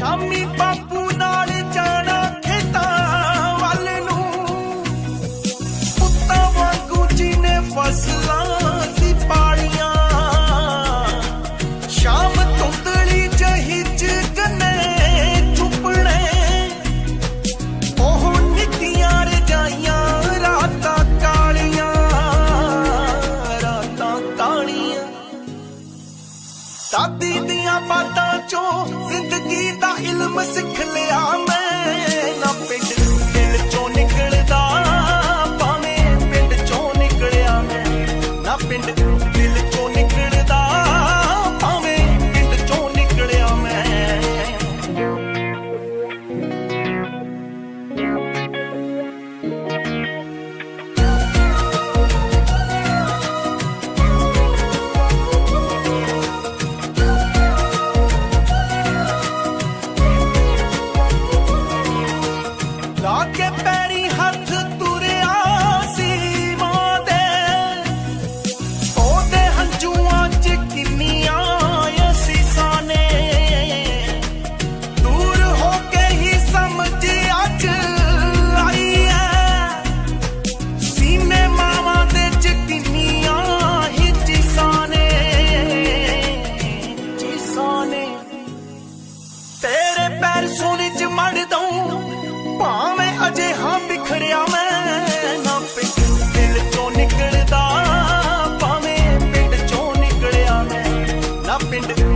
ਸ਼ਾਮੀ ਬਾਪੂ ਨਾਲ ਜਾਣਾ ਖੇਤਾਂ ਵੱਲ ਨੂੰ। ਪੁੱਤਾਂ ਵਾਂਗੂ ਜੀ ਨੇ ਫਸਲਾਂ ਸੀ ਪਾਲੀਆਂ। ਸ਼ਾਮ ਤੁੰਦਲੀ ਜਹੀ ਚ ਗੰਨੇ ਚੁੱਪਣੇ ਉਹ ਨਿੱਕੀਆਂ ਰਜਾਈਆਂ ਰਾਤਾਂ ਕਾਲੀਆਂ ਰਾਤਾਂ ਕਾਲੀਆਂ। ਦਾਦੀ ਦੀਆਂ ਬਾਤਾਂ Thank you. in the